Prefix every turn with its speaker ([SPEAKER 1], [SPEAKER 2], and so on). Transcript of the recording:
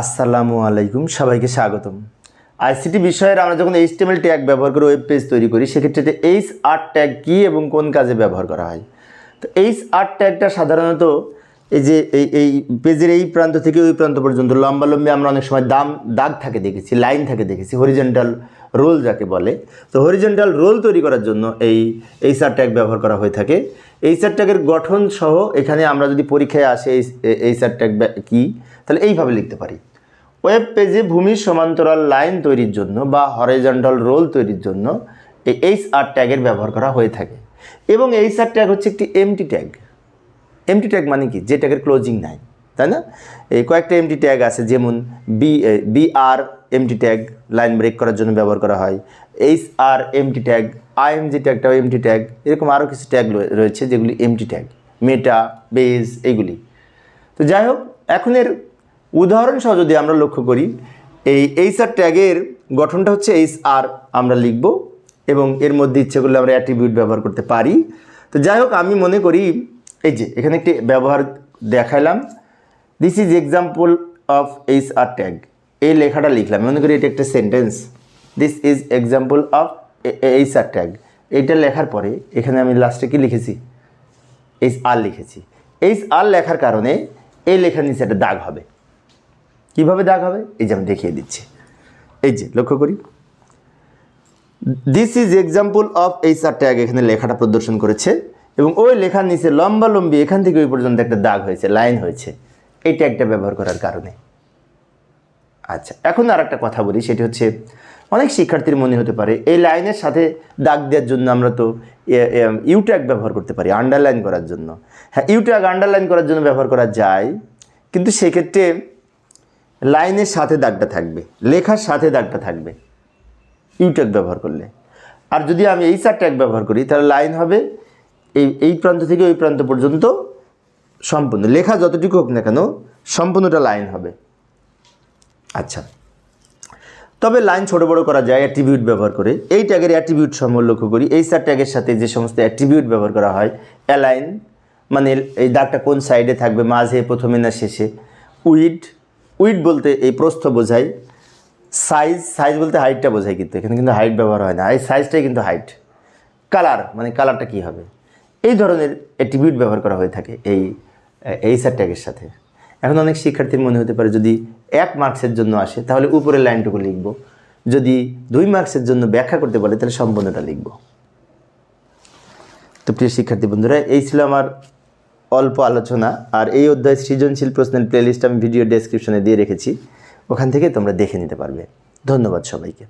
[SPEAKER 1] আসসালামু আলাইকুম, সবাইকে স্বাগতম। আইসিটি বিষয়ের আমরা যখন এইচটিএমএল ট্যাগ ব্যবহার করে ওয়েব পেজ তৈরি করি, সেক্ষেত্রে যে এইচ আর ট্যাগ কী এবং কোন কাজে ব্যবহার করা হয়? তো এইচ আর ট্যাগটা সাধারণত এই যে এই এই পেজের এই প্রান্ত থেকে ওই প্রান্ত পর্যন্ত লম্বালম্বি আমরা অনেক সময় দাম, দাগ থাকে দেখেছি, লাইন থাকে দেখেছি হরিজেন্টাল রোল যাকে বলে। তো হরিজেন্টাল রোল তৈরি করার জন্য এই এইচ আর ট্যাগ ব্যবহার করা হয়ে থাকে। আর ট্যাগের গঠন সহ এখানে আমরা যদি পরীক্ষায় আসে এইচ আর ট্যাগ কী, তাহলে এইভাবে লিখতে পারি। ওয়েব পেজে ভূমির সমান্তরাল লাইন তৈরির জন্য বা হরিজন্টাল রোল তৈরির জন্য এই এইচ আর ট্যাগের ব্যবহার করা হয়ে থাকে। এবং এইচ আর ট্যাগ হচ্ছে একটি এমটি ট্যাগ এমটি ট্যাগ মানে কি? যে ট্যাগের ক্লোজিং নাই, তাই না? এই কয়েকটা এমটি ট্যাগ আছে, যেমন B B R empty tag line break করার জন্য ব্যবহার করা হয়। H R empty tag IMG ট্যাগটাও empty tag এরকম আরও কিছু ট্যাগ রয়েছে যেগুলি এমটি ট্যাগ মেটা বেজ এইগুলি। তো যাই হোক, এখন এর উদাহরণ সহ যদি আমরা লক্ষ্য করি, এই এইচ আর ট্যাগের গঠনটা হচ্ছে এইচ আর আমরা লিখব এবং এর মধ্যে ইচ্ছে করলে আমরা অ্যাট্রিবিউট ব্যবহার করতে পারি। তো যাই হোক, আমি মনে করি, এই যে, এখানে একটি ব্যবহার দেখাইলাম। This is example of H R tag এই লেখাটা লিখলাম। মনে করি এটা একটা sentence this is example of H R tag এইটা লেখার পরে এখানে আমি লাস্টে কি লিখেছি? এইচ আর লিখেছি। এইচ আর লেখার কারণে এই লেখার নিচে একটা দাগ হবে। কীভাবে দাগ হবে? এই যে আমি দেখিয়ে দিচ্ছি। এই যে, লক্ষ্য করি। This is example of H R tag এখানে লেখাটা প্রদর্শন করেছে এবং ওই লেখার নিচে লম্বা লম্বি এখান থেকে ওই পর্যন্ত একটা দাগ হয়েছে লাইন হয়েছে। এই ট্যাগটা ব্যবহার করার কারণে। আচ্ছা এখন আর একটা কথা বলি, সেটি হচ্ছে অনেক শিক্ষার্থীর মনে হতে পারে, এই লাইনের সাথে দাগ দেওয়ার জন্য আমরা তো ইউ ট্যাগ ব্যবহার করতে পারি আন্ডারলাইন করার জন্য। হ্যাঁ ইউ ট্যাগ আন্ডারলাইন করার জন্য ব্যবহার করা যায়, কিন্তু সেক্ষেত্রে লাইনের সাথে দাগটা থাকবে, লেখার সাথে দাগটা থাকবে ইউ ট্যাগ ব্যবহার করলে। আর যদি আমি এই চার ট্যাগ ব্যবহার করি, তাহলে লাইন হবে এই এই প্রান্ত থেকে ওই প্রান্ত পর্যন্ত সম্পূর্ণ। লেখা যতটুকু হোক না কেন, সম্পূর্ণটা লাইন হবে। আচ্ছা। তবে লাইন ছোট বড় করা যায় অ্যাট্রিবিউট ব্যবহার করে। এই ট্যাগের অ্যাট্রিবিউট সমূহ লক্ষ্য করি। এই চার ট্যাগের সাথে যে সমস্ত অ্যাট্রিবিউট ব্যবহার করা হয় অ্যালাইন মানে এই দাগটা কোন সাইডে থাকবে, মাঝে, প্রথমে না শেষে। উইড উইড বলতে এই প্রস্থ বোঝায়। সাইজ সাইজ বলতে হাইটটা বোঝায় কিন্তু, এখানে কিন্তু হাইট ব্যবহার হয় না। এই সাইজটাই কিন্তু হাইট কালার মানে কালারটা কী হবে? এই ধরনের অ্যাট্রিবিউট ব্যবহার করা হয়ে থাকে এই এই সার ট্যাগের সাথে। এখন অনেক শিক্ষার্থীর মনে হতে পারে যদি এক মার্কসের জন্য আসে, তাহলে উপরের লাইনটুকু লিখব। যদি দুই মার্কসের জন্য ব্যাখ্যা করতে পারে, তাহলে সম্পূর্ণটা লিখব। তো প্রিয় শিক্ষার্থী বন্ধুরা, এই ছিল আমার অল্প আলোচনা, আর এই অধ্যায় সৃজনশীল প্রশ্নের প্লেলিস্ট আমি ভিডিও ডেসক্রিপশনে দিয়ে রেখেছি। ওখান থেকে তোমরা দেখে নিতে পারবে। ধন্যবাদ সবাইকে।